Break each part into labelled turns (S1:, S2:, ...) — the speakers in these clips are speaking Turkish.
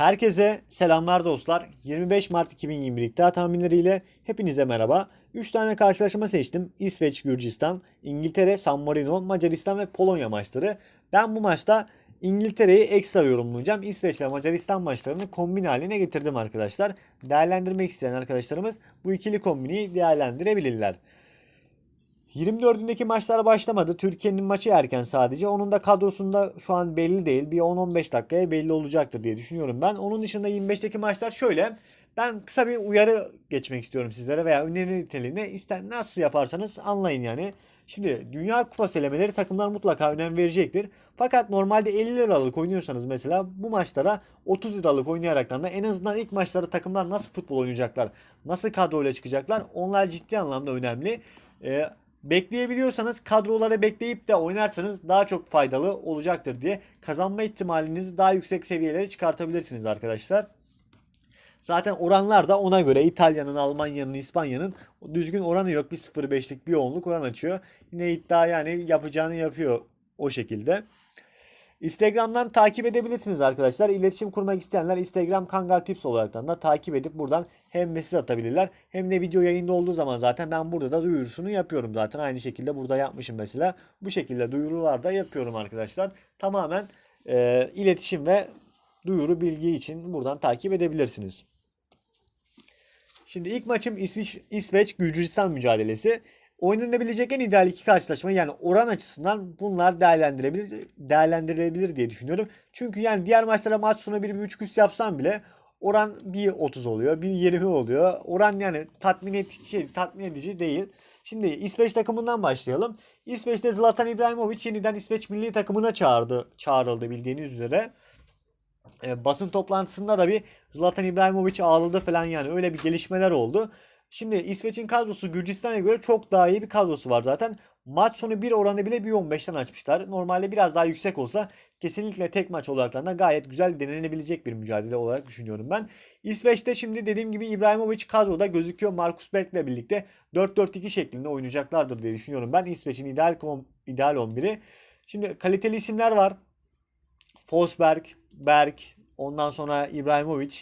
S1: Herkese selamlar dostlar. 25 Mart 2021 iddia tahminleriyle hepinize merhaba. 3 tane karşılaşma seçtim. İsveç, Gürcistan, İngiltere, San Marino, Macaristan ve Polonya maçları. Ben bu maçta İngiltere'yi ekstra yorumlayacağım. İsveç ve Macaristan maçlarını kombin haline getirdim arkadaşlar. Değerlendirmek isteyen arkadaşlarımız bu ikili kombini değerlendirebilirler. 24'ündeki maçlar başlamadı. Türkiye'nin maçı erken sadece. Onun da kadrosunda şu an belli değil. Bir 10-15 dakikaya belli olacaktır diye düşünüyorum ben. Onun dışında 25'teki maçlar şöyle. Ben kısa bir uyarı geçmek istiyorum sizlere veya öneri niteliğinde. İster nasıl yaparsanız anlayın yani. Şimdi Dünya Kupası elemeleri takımlar mutlaka önem verecektir. Fakat normalde 50 liralık oynuyorsanız mesela bu maçlara 30 liralık oynayaraktan da en azından ilk maçlarda takımlar nasıl futbol oynayacaklar, nasıl kadroyla çıkacaklar onlar ciddi anlamda önemli. Ee, bekleyebiliyorsanız kadrolara bekleyip de oynarsanız daha çok faydalı olacaktır diye kazanma ihtimalinizi daha yüksek seviyelere çıkartabilirsiniz arkadaşlar. Zaten oranlar da ona göre İtalya'nın, Almanya'nın, İspanya'nın düzgün oranı yok. Bir 0.5'lik bir onluk oran açıyor. Yine iddia yani yapacağını yapıyor o şekilde. Instagram'dan takip edebilirsiniz arkadaşlar. İletişim kurmak isteyenler Instagram Kangal Tips olaraktan da takip edip buradan hem mesaj atabilirler hem de video yayında olduğu zaman zaten ben burada da duyurusunu yapıyorum zaten. Aynı şekilde burada yapmışım mesela. Bu şekilde duyurular da yapıyorum arkadaşlar. Tamamen e, iletişim ve duyuru bilgi için buradan takip edebilirsiniz. Şimdi ilk maçım İsveç, İsveç Gürcistan mücadelesi. Oynanabilecek en ideal iki karşılaşma yani oran açısından bunlar değerlendirebilir değerlendirilebilir diye düşünüyorum. Çünkü yani diğer maçlara maç sonu 1.5 üst yapsam bile oran 1.30 oluyor, 1.20 oluyor. Oran yani tatmin edici, tatmin edici değil. Şimdi İsveç takımından başlayalım. İsveç'te Zlatan İbrahimovic yeniden İsveç milli takımına çağırdı, çağrıldı bildiğiniz üzere. E, basın toplantısında da bir Zlatan İbrahimovic ağladı falan yani öyle bir gelişmeler oldu. Şimdi İsveç'in kadrosu Gürcistan'a göre çok daha iyi bir kadrosu var zaten. Maç sonu bir oranı bile 1.15'ten açmışlar. Normalde biraz daha yüksek olsa kesinlikle tek maç olarak da gayet güzel denenebilecek bir mücadele olarak düşünüyorum ben. İsveç'te şimdi dediğim gibi İbrahimovic kadroda gözüküyor. Marcus Berg'le birlikte 4-4-2 şeklinde oynayacaklardır diye düşünüyorum ben. İsveç'in ideal, ideal 11'i. Şimdi kaliteli isimler var. Forsberg, Berg, ondan sonra İbrahimovic,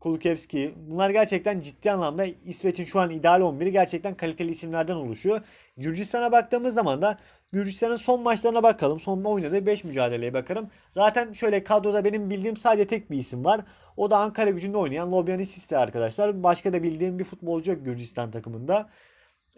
S1: Kulukevski. Bunlar gerçekten ciddi anlamda İsveç'in şu an ideal 11'i gerçekten kaliteli isimlerden oluşuyor. Gürcistan'a baktığımız zaman da Gürcistan'ın son maçlarına bakalım. Son oynadığı 5 mücadeleye bakarım. Zaten şöyle kadroda benim bildiğim sadece tek bir isim var. O da Ankara gücünde oynayan Lobyan Sisse arkadaşlar. Başka da bildiğim bir futbolcu yok Gürcistan takımında.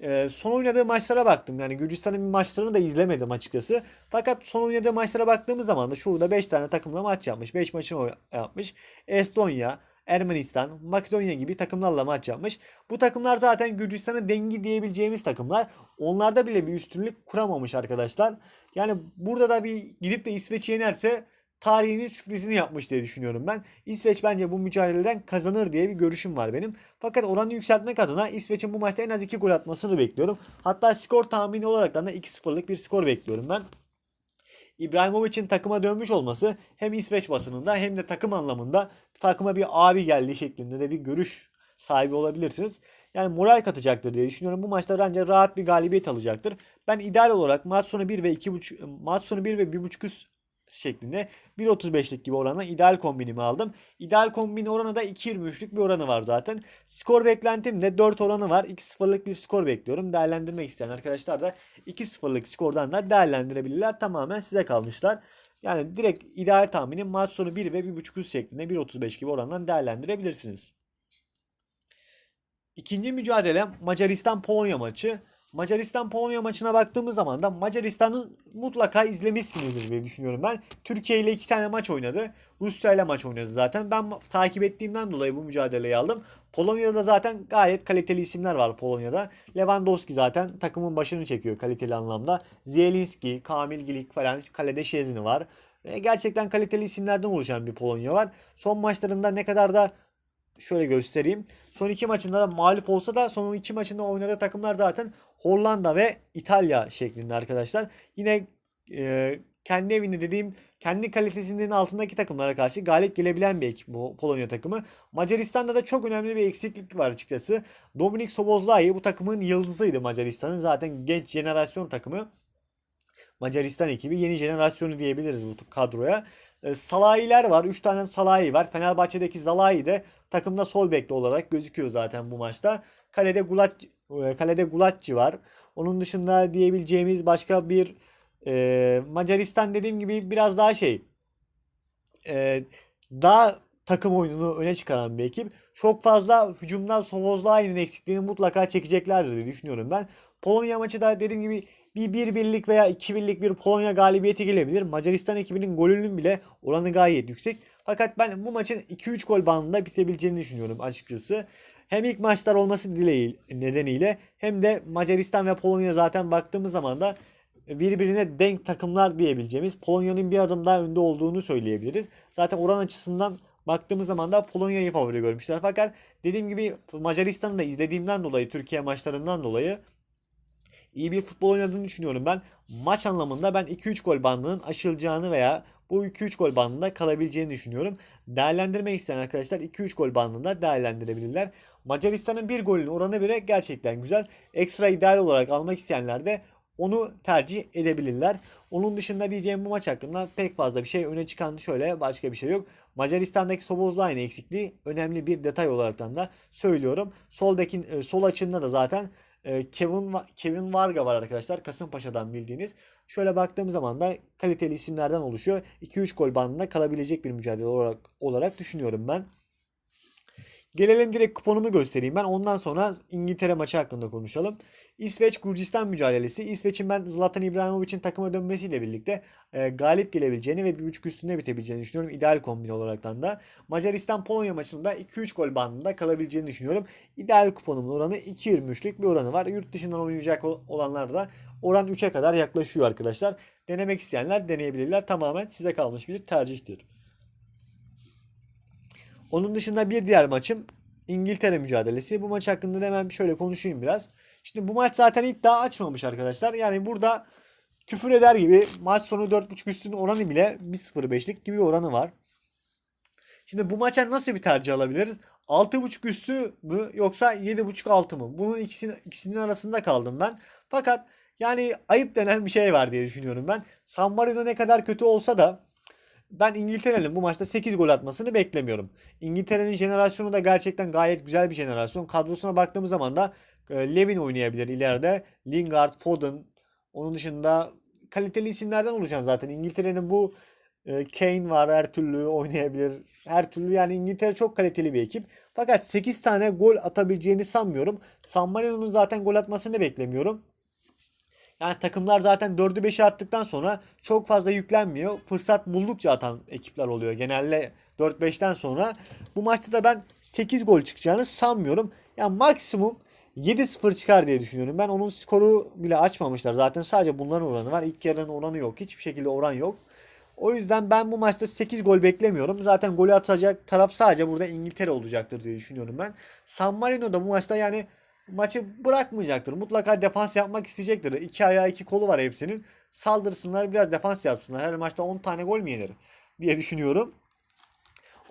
S1: Ee, son oynadığı maçlara baktım. Yani Gürcistan'ın maçlarını da izlemedim açıkçası. Fakat son oynadığı maçlara baktığımız zaman da şurada 5 tane takımla maç yapmış. 5 maçını yapmış. Estonya, Ermenistan, Makedonya gibi takımlarla maç yapmış. Bu takımlar zaten Gürcistan'ın dengi diyebileceğimiz takımlar. Onlarda bile bir üstünlük kuramamış arkadaşlar. Yani burada da bir gidip de İsveç'i yenerse tarihinin sürprizini yapmış diye düşünüyorum ben. İsveç bence bu mücadeleden kazanır diye bir görüşüm var benim. Fakat oranı yükseltmek adına İsveç'in bu maçta en az 2 gol atmasını bekliyorum. Hatta skor tahmini olarak da 2-0'lık bir skor bekliyorum ben. İbrahimovic'in takıma dönmüş olması hem İsveç basınında hem de takım anlamında takıma bir abi geldi şeklinde de bir görüş sahibi olabilirsiniz. Yani moral katacaktır diye düşünüyorum. Bu maçta bence rahat bir galibiyet alacaktır. Ben ideal olarak maç sonu 1 ve 2.5 maç sonu 1 ve 1.5 üst şeklinde 1.35'lik gibi oranla ideal kombinimi aldım. İdeal kombin oranı da 2.23'lük bir oranı var zaten. Skor beklentim de 4 oranı var. 2-0'lık bir skor bekliyorum. Değerlendirmek isteyen arkadaşlar da 2-0'lık skordan da değerlendirebilirler. Tamamen size kalmışlar. Yani direkt ideal tahminim maç sonu 1 ve 1.5 üst şeklinde 1.35 gibi orandan değerlendirebilirsiniz. İkinci mücadele Macaristan-Polonya maçı. Macaristan-Polonya maçına baktığımız zaman da Macaristan'ı mutlaka izlemişsinizdir diye düşünüyorum ben. Türkiye ile iki tane maç oynadı. Rusya ile maç oynadı zaten. Ben takip ettiğimden dolayı bu mücadeleyi aldım. Polonya'da da zaten gayet kaliteli isimler var Polonya'da. Lewandowski zaten takımın başını çekiyor kaliteli anlamda. Zielinski, Kamil Gilik falan kalede Şezni var. E, gerçekten kaliteli isimlerden oluşan bir Polonya var. Son maçlarında ne kadar da şöyle göstereyim. Son iki maçında da mağlup olsa da son iki maçında oynadığı takımlar zaten Hollanda ve İtalya şeklinde arkadaşlar. Yine e, kendi evinde dediğim kendi kalitesinin altındaki takımlara karşı galip gelebilen bir ekip bu Polonya takımı. Macaristan'da da çok önemli bir eksiklik var açıkçası. Dominik Sobozlai bu takımın yıldızıydı Macaristan'ın. Zaten genç jenerasyon takımı. Macaristan ekibi yeni jenerasyonu diyebiliriz bu kadroya. E, Salahiler var. 3 tane Salahi var. Fenerbahçe'deki Salahi de takımda sol bekli olarak gözüküyor zaten bu maçta. Kalede Gulat e, kalede Gulatçı var. Onun dışında diyebileceğimiz başka bir e, Macaristan dediğim gibi biraz daha şey e, daha takım oyununu öne çıkaran bir ekip. Çok fazla hücumdan Sobozlay'ın eksikliğini mutlaka çekeceklerdir diye düşünüyorum ben. Polonya maçı da dediğim gibi bir 1 birlik veya 2 birlik bir Polonya galibiyeti gelebilir. Macaristan ekibinin golünün bile oranı gayet yüksek. Fakat ben bu maçın 2-3 gol bandında bitebileceğini düşünüyorum açıkçası. Hem ilk maçlar olması dileği nedeniyle hem de Macaristan ve Polonya zaten baktığımız zaman da birbirine denk takımlar diyebileceğimiz Polonya'nın bir adım daha önde olduğunu söyleyebiliriz. Zaten oran açısından baktığımız zaman da Polonya'yı favori görmüşler. Fakat dediğim gibi Macaristan'ı da izlediğimden dolayı Türkiye maçlarından dolayı iyi bir futbol oynadığını düşünüyorum ben. Maç anlamında ben 2-3 gol bandının aşılacağını veya bu 2-3 gol bandında kalabileceğini düşünüyorum. Değerlendirmek isteyen arkadaşlar 2-3 gol bandında değerlendirebilirler. Macaristan'ın bir golün oranı bile gerçekten güzel. Ekstra ideal olarak almak isteyenler de onu tercih edebilirler. Onun dışında diyeceğim bu maç hakkında pek fazla bir şey öne çıkan şöyle başka bir şey yok. Macaristan'daki Sobozlay'ın eksikliği önemli bir detay olaraktan da söylüyorum. Sol bekin e, sol açığında da zaten Kevin Kevin Varga var arkadaşlar. Kasımpaşa'dan bildiğiniz. Şöyle baktığım zaman da kaliteli isimlerden oluşuyor. 2-3 gol bandında kalabilecek bir mücadele olarak olarak düşünüyorum ben. Gelelim direkt kuponumu göstereyim ben. Ondan sonra İngiltere maçı hakkında konuşalım. İsveç Gürcistan mücadelesi. İsveç'in ben Zlatan İbrahimovic'in takıma dönmesiyle birlikte e, galip gelebileceğini ve bir buçuk üstünde bitebileceğini düşünüyorum. İdeal kombin olaraktan da. Macaristan Polonya maçında 2-3 gol bandında kalabileceğini düşünüyorum. İdeal kuponumun oranı 2.23'lük bir oranı var. Yurt dışından oynayacak olanlar da oran 3'e kadar yaklaşıyor arkadaşlar. Denemek isteyenler deneyebilirler. Tamamen size kalmış bir tercihtir. Onun dışında bir diğer maçım İngiltere mücadelesi. Bu maç hakkında da hemen şöyle konuşayım biraz. Şimdi bu maç zaten iddia açmamış arkadaşlar. Yani burada küfür eder gibi maç sonu 4.5 üstün oranı bile 1.05'lik gibi oranı var. Şimdi bu maça nasıl bir tercih alabiliriz? 6.5 üstü mü yoksa 7.5 altı mı? Bunun ikisinin, ikisinin arasında kaldım ben. Fakat yani ayıp denen bir şey var diye düşünüyorum ben. San Marino ne kadar kötü olsa da ben İngiltere'nin bu maçta 8 gol atmasını beklemiyorum. İngiltere'nin jenerasyonu da gerçekten gayet güzel bir jenerasyon. Kadrosuna baktığımız zaman da e, Levin oynayabilir ileride. Lingard, Foden. Onun dışında kaliteli isimlerden oluşan zaten. İngiltere'nin bu e, Kane var her türlü oynayabilir. Her türlü yani İngiltere çok kaliteli bir ekip. Fakat 8 tane gol atabileceğini sanmıyorum. San Marino'nun zaten gol atmasını beklemiyorum. Yani takımlar zaten 4'ü 5'e attıktan sonra çok fazla yüklenmiyor. Fırsat buldukça atan ekipler oluyor. Genelde 4-5'ten sonra. Bu maçta da ben 8 gol çıkacağını sanmıyorum. Yani maksimum 7-0 çıkar diye düşünüyorum. Ben onun skoru bile açmamışlar. Zaten sadece bunların oranı var. İlk yarının oranı yok. Hiçbir şekilde oran yok. O yüzden ben bu maçta 8 gol beklemiyorum. Zaten golü atacak taraf sadece burada İngiltere olacaktır diye düşünüyorum ben. San Marino da bu maçta yani maçı bırakmayacaktır. Mutlaka defans yapmak isteyecektir. İki ayağı iki kolu var hepsinin. Saldırsınlar biraz defans yapsınlar. Her maçta 10 tane gol mü yenir diye düşünüyorum.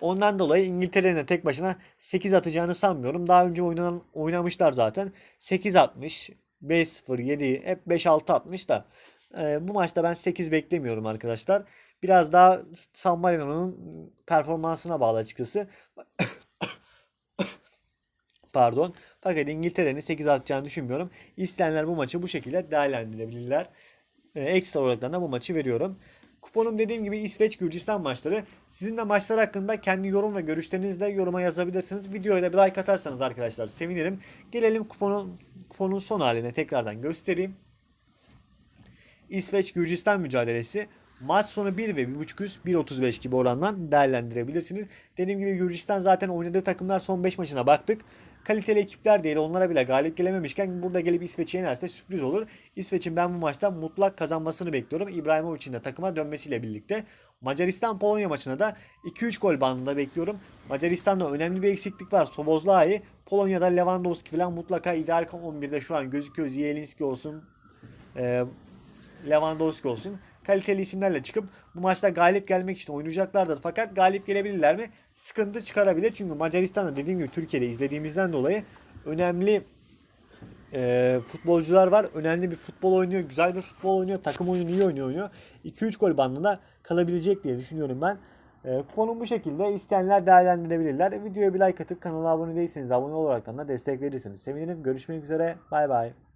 S1: Ondan dolayı İngiltere'nin de tek başına 8 atacağını sanmıyorum. Daha önce oynanan, oynamışlar zaten. 8 atmış. 5-0, 7, hep 5-6 atmış da. E, bu maçta ben 8 beklemiyorum arkadaşlar. Biraz daha San Marino'nun performansına bağlı açıkçası. Pardon. Fakat İngiltere'nin 8 atacağını düşünmüyorum. İsteyenler bu maçı bu şekilde değerlendirebilirler. E, ekstra olarak da bu maçı veriyorum. Kuponum dediğim gibi İsveç Gürcistan maçları. Sizin de maçlar hakkında kendi yorum ve görüşlerinizi de yoruma yazabilirsiniz. Videoya da bir like atarsanız arkadaşlar sevinirim. Gelelim kuponun, kuponun son haline tekrardan göstereyim. İsveç Gürcistan mücadelesi. Maç sonu 1 ve 1.5 üst 1.35 gibi orandan değerlendirebilirsiniz. Dediğim gibi Gürcistan zaten oynadığı takımlar son 5 maçına baktık kaliteli ekipler değil onlara bile galip gelememişken burada gelip İsveç'i yenerse sürpriz olur. İsveç'in ben bu maçta mutlak kazanmasını bekliyorum. İbrahimovic'in de takıma dönmesiyle birlikte. Macaristan-Polonya maçına da 2-3 gol bandında bekliyorum. Macaristan'da önemli bir eksiklik var. Sobozlai, Polonya'da Lewandowski falan mutlaka ideal 11'de şu an gözüküyor. Zielinski olsun, Lewandowski olsun kaliteli isimlerle çıkıp bu maçta galip gelmek için oynayacaklardır. Fakat galip gelebilirler mi? Sıkıntı çıkarabilir. Çünkü Macaristan'da dediğim gibi Türkiye'de izlediğimizden dolayı önemli e, futbolcular var. Önemli bir futbol oynuyor. Güzel bir futbol oynuyor. Takım oyunu iyi oynuyor. oynuyor. 2-3 gol bandında kalabilecek diye düşünüyorum ben. E, kuponum bu şekilde. İsteyenler değerlendirebilirler. Videoya bir like atıp kanala abone değilseniz abone olaraktan da destek verirsiniz. Sevinirim. Görüşmek üzere. Bay bay.